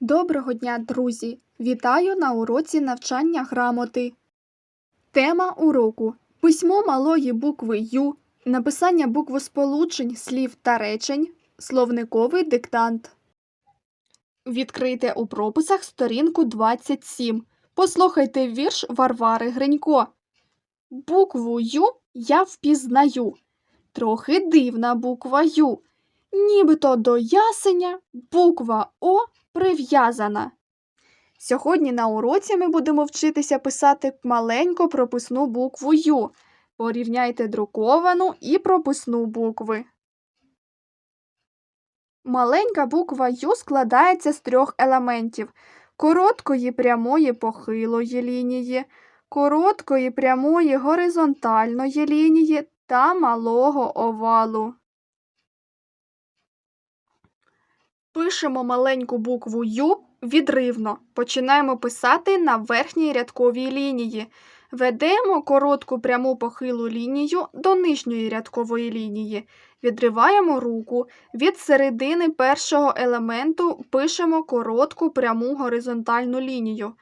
Доброго дня, друзі! Вітаю на уроці навчання грамоти. Тема уроку письмо малої букви Ю, написання буквосполучень, слів та речень, словниковий диктант. Відкрийте у прописах сторінку 27. Послухайте вірш Варвари Гринько. Букву Ю я впізнаю. Трохи дивна буква Ю. Нібито до ясеня буква О прив'язана. Сьогодні на уроці ми будемо вчитися писати маленьку прописну букву Ю. Порівняйте друковану і прописну букви. Маленька буква Ю складається з трьох елементів: короткої прямої похилої лінії, короткої прямої горизонтальної лінії та малого овалу. Пишемо маленьку букву Ю відривно. Починаємо писати на верхній рядковій лінії. Ведемо коротку пряму похилу лінію до нижньої рядкової лінії. Відриваємо руку. Від середини першого елементу пишемо коротку пряму горизонтальну лінію.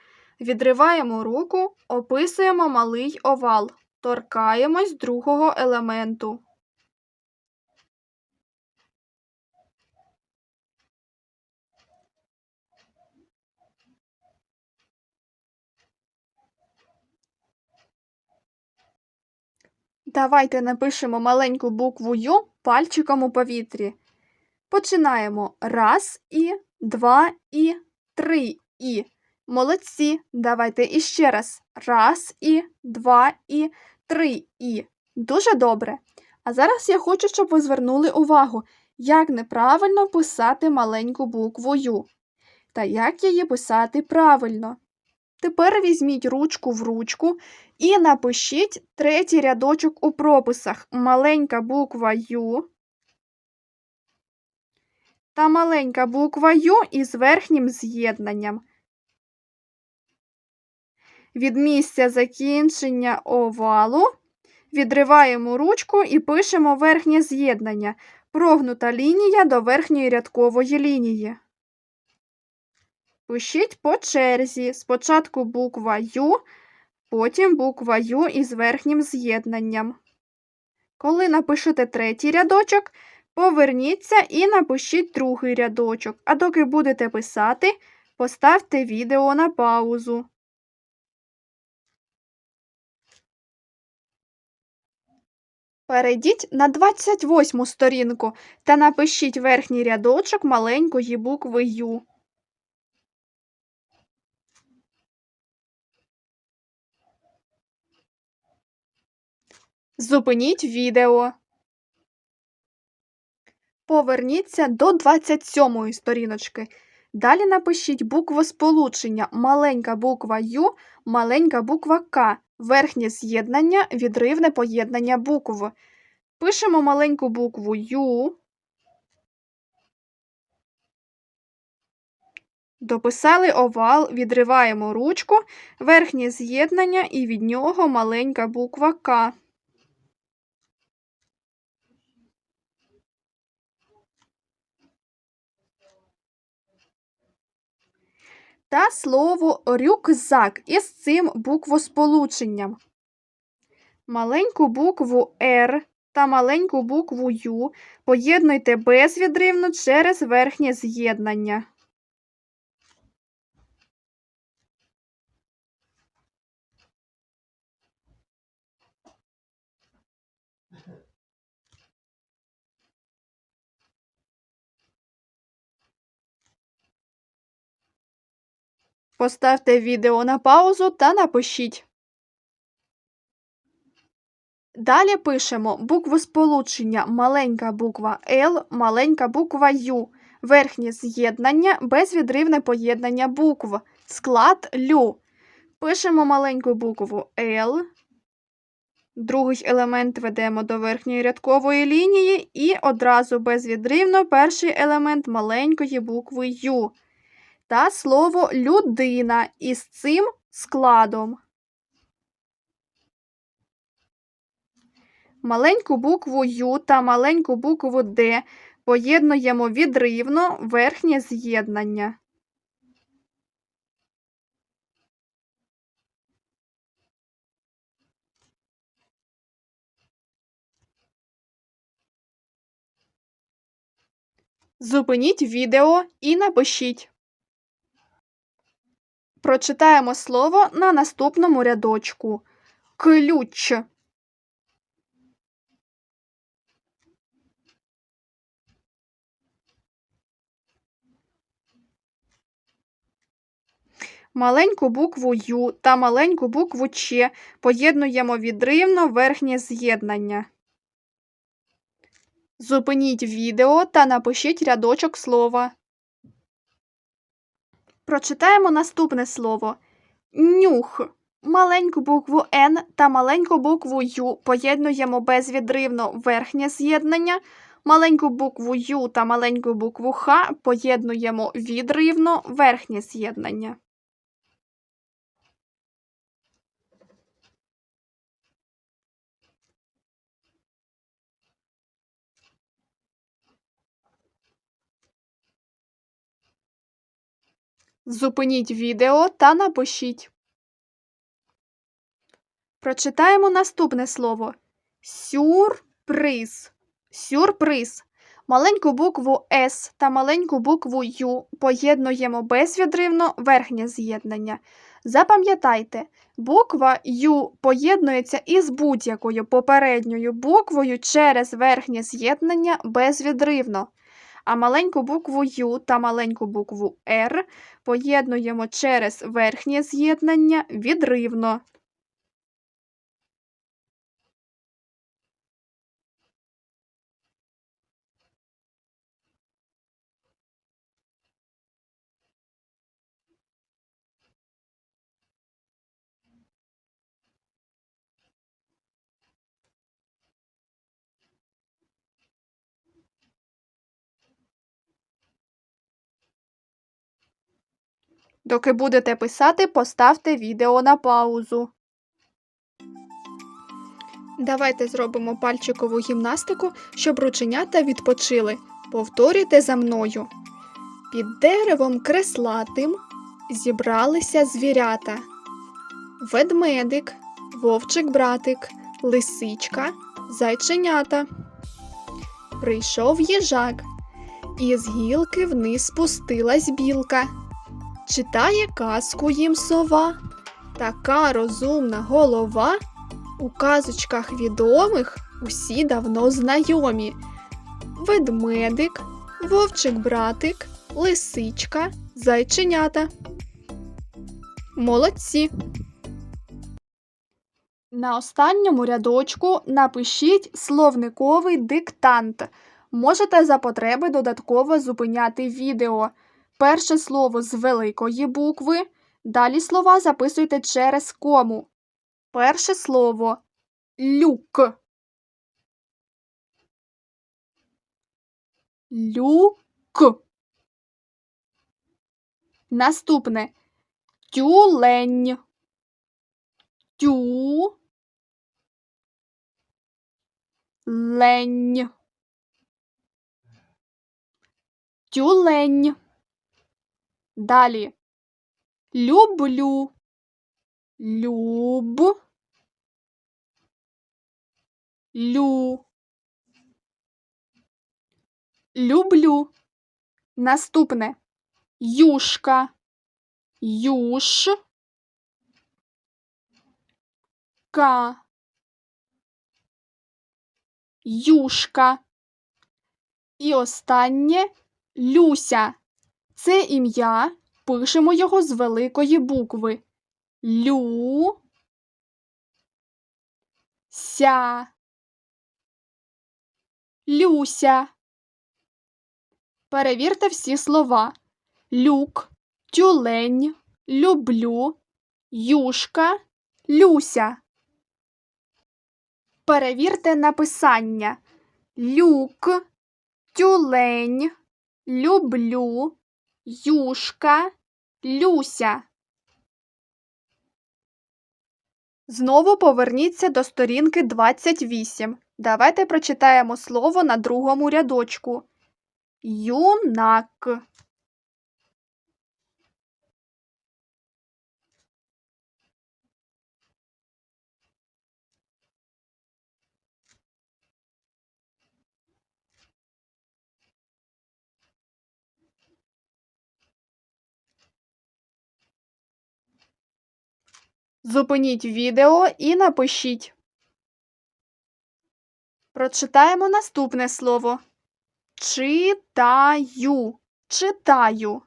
Відриваємо руку, описуємо малий овал. Торкаємось другого елементу. Давайте напишемо маленьку букву Ю пальчиком у повітрі. Починаємо. Раз і, два і, три і. Молодці. Давайте іще раз. Раз і, два і, три і. Дуже добре. А зараз я хочу, щоб ви звернули увагу, як неправильно писати маленьку букву Ю. Та як її писати правильно. Тепер візьміть ручку в ручку і напишіть третій рядочок у прописах. Маленька буква Ю та маленька буква Ю із верхнім з'єднанням. Від місця закінчення овалу відриваємо ручку і пишемо верхнє з'єднання. Прогнута лінія до верхньої рядкової лінії. Пишіть по черзі. Спочатку буква Ю, потім буква Ю із верхнім з'єднанням. Коли напишете третій рядочок, поверніться і напишіть другий рядочок. А доки будете писати, поставте відео на паузу. Перейдіть на 28 сторінку та напишіть верхній рядочок маленької букви Ю. Зупиніть відео. Поверніться до 27 сторіночки. Далі напишіть буквосполучення маленька буква Ю, маленька буква К, верхнє з'єднання, відривне поєднання букв. Пишемо маленьку букву Ю. Дописали овал, відриваємо ручку, верхнє з'єднання і від нього маленька буква К. та слово рюкзак із цим буквосполученням. Маленьку букву Р та маленьку букву Ю поєднуйте безвідривно через верхнє з'єднання. Поставте відео на паузу та напишіть. Далі пишемо буквосполучення маленька буква Л, маленька буква Ю, верхнє з'єднання, безвідривне поєднання букв, склад лю. Пишемо маленьку букву Л. Другий елемент ведемо до верхньої рядкової лінії і одразу безвідривно перший елемент маленької букви Ю та слово людина із цим складом. Маленьку букву Ю та маленьку букву Д поєднуємо відривно верхнє з'єднання. Зупиніть відео і напишіть. Прочитаємо слово на наступному рядочку. Ключ. Маленьку букву Ю та маленьку букву Ч поєднуємо відривно верхнє з'єднання. Зупиніть відео та напишіть рядочок слова. Прочитаємо наступне слово. Нюх. Маленьку букву Н та маленьку букву Ю поєднуємо безвідривно верхнє з'єднання. Маленьку букву Ю та маленьку букву Х поєднуємо відривно верхнє з'єднання. Зупиніть відео та напишіть. Прочитаємо наступне слово. Сюрприз. Сюрприз. Маленьку букву С та маленьку букву Ю поєднуємо безвідривно верхнє з'єднання. Запам'ятайте, буква Ю поєднується із будь-якою попередньою буквою через верхнє з'єднання безвідривно. А маленьку букву Ю та маленьку букву Р поєднуємо через верхнє з'єднання відривно. Доки будете писати, поставте відео на паузу. Давайте зробимо пальчикову гімнастику, щоб рученята відпочили. Повторюйте за мною. Під деревом креслатим зібралися звірята. Ведмедик, вовчик-братик, лисичка, зайченята. Прийшов їжак, і з гілки вниз спустилась білка. Читає казку їм сова, така розумна голова. У казочках відомих усі давно знайомі. Ведмедик, вовчик-братик, лисичка, зайченята. Молодці. На останньому рядочку напишіть словниковий диктант. Можете за потреби додатково зупиняти відео. Перше слово з великої букви. Далі слова записуйте через кому. Перше слово люк. Люк. Наступне тюлень. Тю. Лень. Тюлень. Далі. Люблю. Люб. Лю. Люблю. Наступне. Юшка. Юш. Ка. Юшка. І останнє Люся. Це ім'я. Пишемо його з великої букви. Лю. Ся. Люся. Перевірте всі слова. Люк, тюлень, люблю, юшка, люся. Перевірте написання. Люк, тюлень, люблю, юшка, люся. Знову поверніться до сторінки 28. Давайте прочитаємо слово на другому рядочку. Юнак. Зупиніть відео і напишіть. Прочитаємо наступне слово. Читаю. Читаю.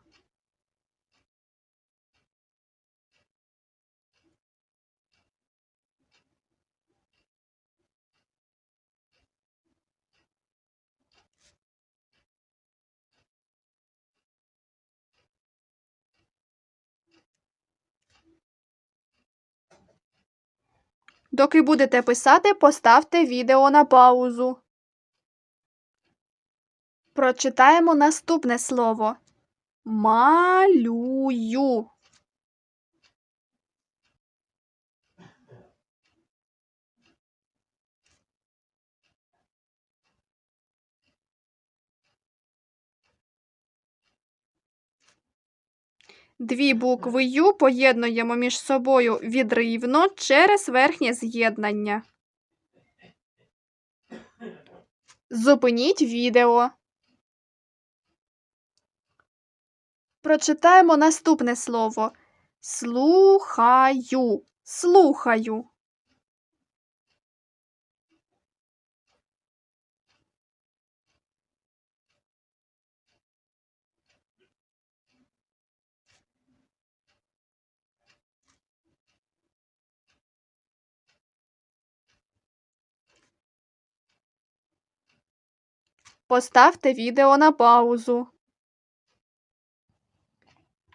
Доки будете писати, поставте відео на паузу. Прочитаємо наступне слово. Малюю. Дві букви Ю поєднуємо між собою відривно через верхнє з'єднання. Зупиніть відео. Прочитаємо наступне слово. Слухаю. Слухаю. Поставте відео на паузу.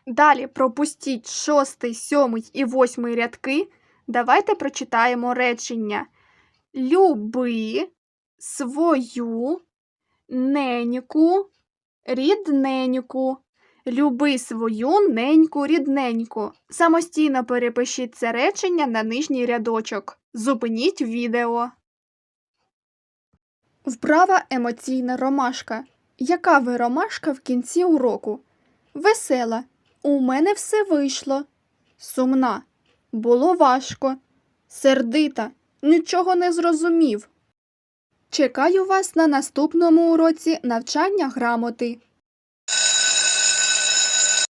Далі пропустіть шостий, сьомий і восьмий рядки. Давайте прочитаємо речення. Люби свою неньку рідненьку. Люби свою неньку рідненьку. Самостійно перепишіть це речення на нижній рядочок. Зупиніть відео. Вправа емоційна ромашка. Яка ви ромашка в кінці уроку? Весела. У мене все вийшло. Сумна. Було важко. Сердита. Нічого не зрозумів. Чекаю вас на наступному уроці навчання грамоти.